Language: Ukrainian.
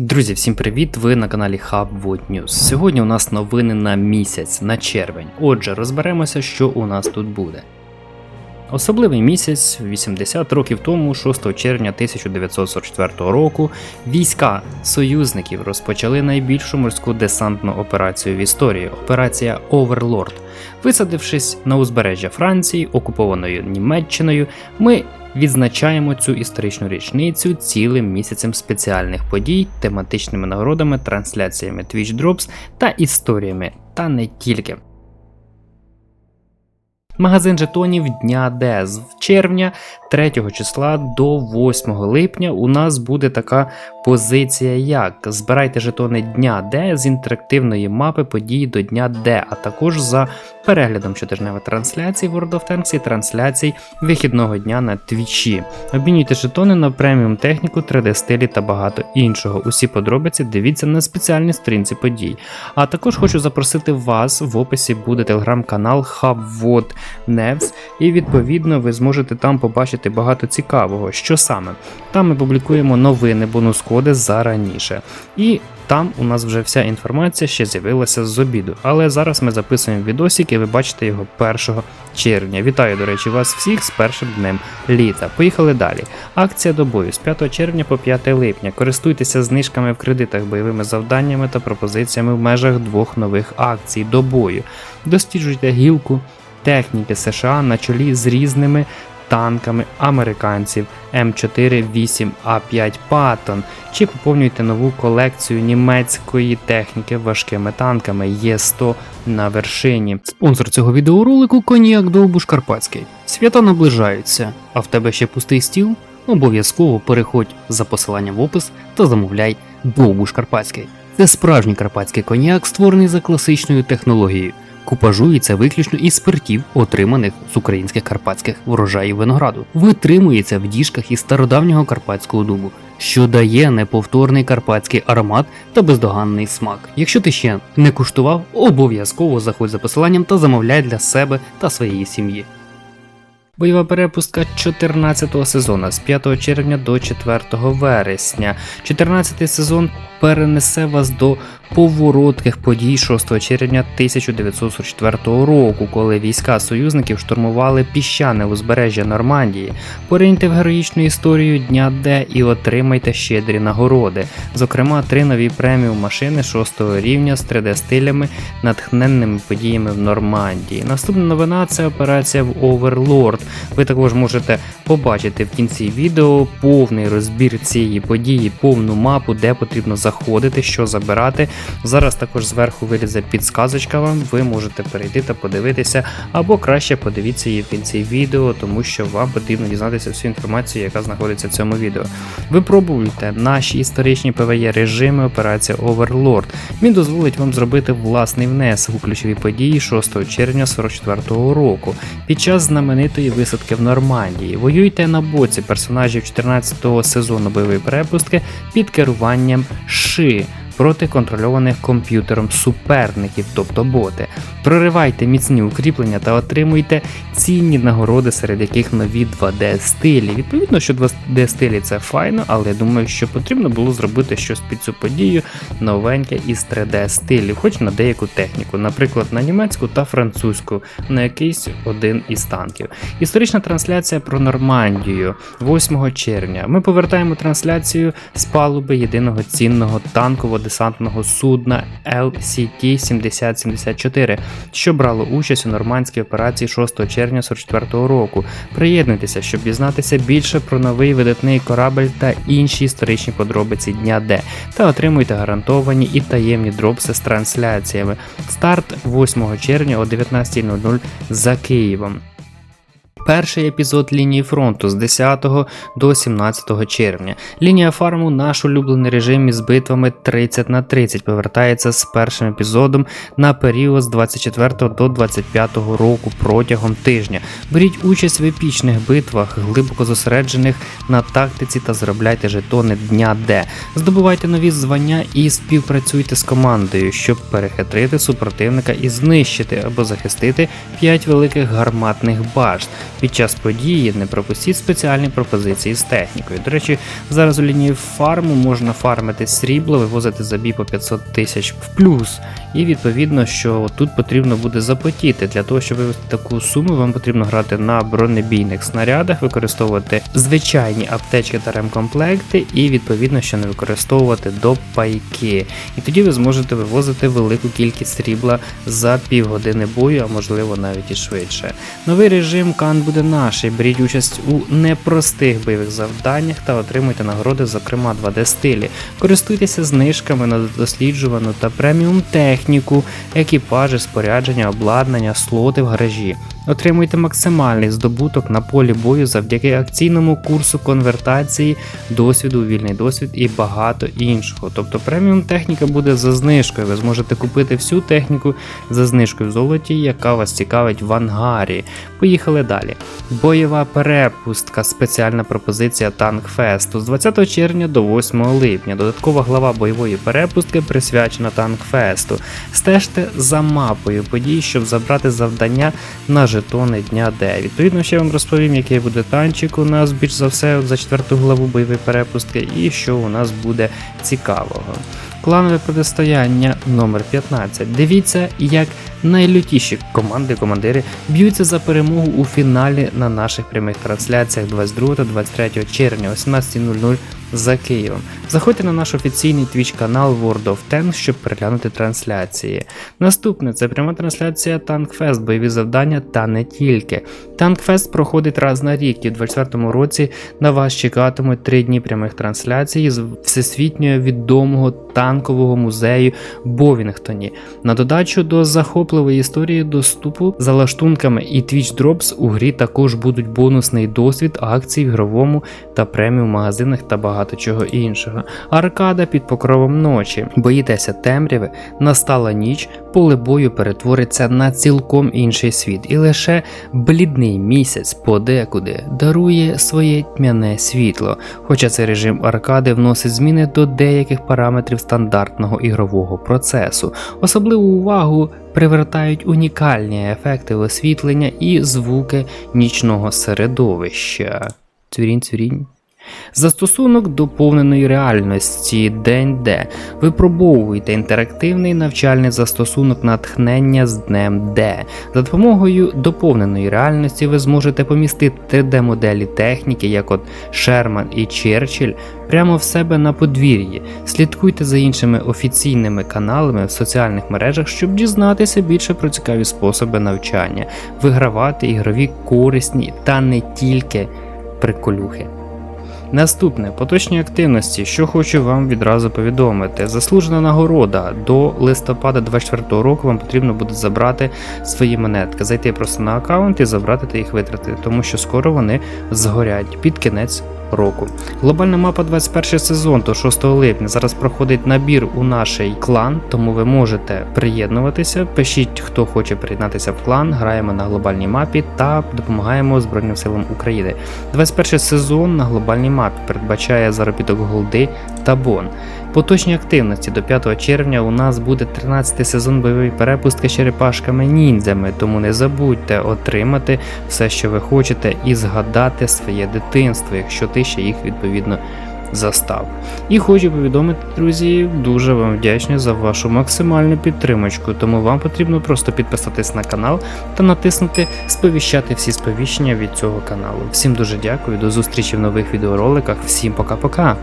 Друзі, всім привіт! Ви на каналі Hub News. Сьогодні у нас новини на місяць, на червень. Отже, розберемося, що у нас тут буде. Особливий місяць, 80 років тому, 6 червня 1944 року, війська союзників розпочали найбільшу морську десантну операцію в історії операція Оверлорд. Висадившись на узбережжя Франції, окупованою Німеччиною, ми відзначаємо цю історичну річницю цілим місяцем спеціальних подій, тематичними нагородами, трансляціями Twitch Drops та історіями, та не тільки. Магазин жетонів Дня Д з червня 3 числа до 8 липня у нас буде така позиція, як збирайте жетони Дня Д з інтерактивної мапи подій до Дня Д, а також за переглядом щотижневої трансляції World of Tanks і трансляцій вихідного дня на Твічі. Обмінюйте жетони на преміум техніку, 3D стилі та багато іншого. Усі подробиці дивіться на спеціальній сторінці подій. А також хочу запросити вас в описі буде телеграм-канал Havod і відповідно ви зможете там побачити багато цікавого. Що саме? Там ми публікуємо новини, бонус-коди зараніше. І там у нас вже вся інформація ще з'явилася з обіду. Але зараз ми записуємо відосик і ви бачите його 1 червня. Вітаю, до речі, вас всіх з першим днем літа. Поїхали далі. Акція до бою з 5 червня по 5 липня. Користуйтеся знижками в кредитах, бойовими завданнями та пропозиціями в межах двох нових акцій до бою. Досліджуйте гілку техніки США на чолі з різними танками американців М4-8А5 Patton, чи поповнюйте нову колекцію німецької техніки важкими танками Є100 на вершині. Спонсор цього відеоролику Коньяк Довбуш Карпатський. Свята наближаються, а в тебе ще пустий стіл? Обов'язково переходь за посиланням в опис та замовляй Довбуш Карпатський. Це справжній карпатський коньяк, створений за класичною технологією. Купажується виключно із спиртів, отриманих з українських карпатських врожаїв винограду. Витримується в діжках із стародавнього карпатського дубу, що дає неповторний карпатський аромат та бездоганний смак. Якщо ти ще не куштував, обов'язково заходь за посиланням та замовляй для себе та своєї сім'ї. Бойова перепустка 14-го сезону з 5 червня до 4 вересня. 14-й сезон перенесе вас до поворотких подій 6 червня 1944 року, коли війська союзників штурмували піщане узбережжя Нормандії. Пориньте в героїчну історію Дня Д і отримайте щедрі нагороди. Зокрема, три нові преміум машини 6 рівня з 3D-стилями, натхненними подіями в Нормандії. Наступна новина це операція в Оверлорд. Ви також можете побачити в кінці відео повний розбір цієї події, повну мапу, де потрібно заходити, що забирати. Зараз також зверху вилізе підсказочка вам, ви можете перейти та подивитися, або краще подивіться її в кінці відео, тому що вам потрібно дізнатися всю інформацію, яка знаходиться в цьому відео. Випробуйте наші історичні ПВЄ режими операція Overlord. Він дозволить вам зробити власний внесок у ключові події 6 червня 44-го року під час знаменитої висадки в Нормандії. Воюйте на боці персонажів 14-го сезону бойової перепустки під керуванням Ши проти контрольованих комп'ютером суперників, тобто боти. Проривайте міцні укріплення та отримуйте цінні нагороди, серед яких нові 2D стилі. Відповідно, що 2D стилі це файно, але я думаю, що потрібно було зробити щось під цю подію новеньке із 3D стилів, хоч на деяку техніку, наприклад, на німецьку та французьку, на якийсь один із танків. Історична трансляція про Нормандію 8 червня. Ми повертаємо трансляцію з палуби єдиного цінного танково-десантного судна LCT 7074, що брало участь у нормандській операції 6 червня 44 року. Приєднуйтеся, щоб дізнатися більше про новий видатний корабль та інші історичні подробиці Дня Д, та отримуйте гарантовані і таємні дропси з трансляціями. Старт 8 червня о 19.00 за Києвом. Перший епізод лінії фронту з 10 до 17 червня. Лінія фарму наш улюблений режим із битвами 30 на 30 повертається з першим епізодом на період з 24 до 25 року протягом тижня. Беріть участь в епічних битвах, глибоко зосереджених на тактиці та заробляйте жетони дня Д. Здобувайте нові звання і співпрацюйте з командою, щоб перехитрити супротивника і знищити або захистити 5 великих гарматних башт. Під час події не пропустіть спеціальні пропозиції з технікою. До речі, зараз у лінії фарму можна фармити срібло, вивозити за бій по 500 тисяч в плюс. І відповідно, що тут потрібно буде запотіти. Для того, щоб вивести таку суму, вам потрібно грати на бронебійних снарядах, використовувати звичайні аптечки та ремкомплекти, і відповідно, що не використовувати допайки. І тоді ви зможете вивозити велику кількість срібла за півгодини бою, а можливо навіть і швидше. Новий режим Кан буде наш. Беріть участь у непростих бойових завданнях та отримуйте нагороди, зокрема 2D стилі. Користуйтеся знижками на досліджувану та преміум техніку, екіпажі, спорядження, обладнання, слоти в гаражі. Отримуйте максимальний здобуток на полі бою завдяки акційному курсу конвертації, досвіду, вільний досвід і багато іншого. Тобто преміум техніка буде за знижкою. Ви зможете купити всю техніку за знижкою в золоті, яка вас цікавить в ангарі. Поїхали далі. Бойова перепустка, спеціальна пропозиція Танкфесту з 20 червня до 8 липня. Додаткова глава бойової перепустки присвячена Танкфесту. Стежте за мапою подій, щоб забрати завдання на жетони дня Д. Відповідно, ще вам розповім, який буде танчик у нас більш за все за четверту главу бойової перепустки, і що у нас буде цікавого. Кланове протистояння номер 15. Дивіться, як найлютіші команди командири б'ються за перемогу у фіналі на наших прямих трансляціях 22 та 23 червня о 17.00 за Києвом. Заходьте на наш офіційний твіч канал World of Tanks, щоб переглянути трансляції. Наступне це пряма трансляція Tankfest, бойові завдання та не тільки. Tankfest проходить раз на рік, і в 2024 році на вас чекатимуть три дні прямих трансляцій з всесвітньо відомого танкового музею Бовінгтоні. На додачу до захопливої історії доступу за лаштунками і Twitch Drops у грі також будуть бонусний досвід акцій в ігровому та преміум магазинах та багато чого іншого. Аркада під покровом ночі. Боїтеся темряви, настала ніч, поле бою перетвориться на цілком інший світ, і лише блідний місяць подекуди дарує своє тьмяне світло. Хоча цей режим аркади вносить зміни до деяких параметрів стандартного ігрового процесу. Особливу увагу привертають унікальні ефекти освітлення і звуки нічного середовища. Цвірінь, цвірінь. Застосунок доповненої реальності День Д. Випробовуйте інтерактивний навчальний застосунок натхнення з Днем Д. За допомогою доповненої реальності ви зможете помістити 3D-моделі техніки, як от Шерман і Черчилль, прямо в себе на подвір'ї. Слідкуйте за іншими офіційними каналами в соціальних мережах, щоб дізнатися більше про цікаві способи навчання, вигравати ігрові корисні та не тільки приколюхи. Наступне. Поточні активності, що хочу вам відразу повідомити. Заслужена нагорода. До листопада 24 року вам потрібно буде забрати свої монетки, зайти просто на аккаунт і забрати та їх витратити, тому що скоро вони згорять. Під кінець року. Глобальна мапа 21 сезон до 6 липня. Зараз проходить набір у наш клан, тому ви можете приєднуватися. Пишіть, хто хоче приєднатися в клан. Граємо на глобальній мапі та допомагаємо Збройним силам України. 21 сезон на глобальній мапі передбачає заробіток голди та бон. Поточні активності до 5 червня у нас буде 13 сезон бойової перепустки з черепашками ніндзями, тому не забудьте отримати все, що ви хочете, і згадати своє дитинство, якщо ти ще їх відповідно застав. І хочу повідомити, друзі, дуже вам вдячний за вашу максимальну підтримочку, тому вам потрібно просто підписатись на канал та натиснути сповіщати всі сповіщення від цього каналу. Всім дуже дякую, до зустрічі в нових відеороликах, всім пока-пока!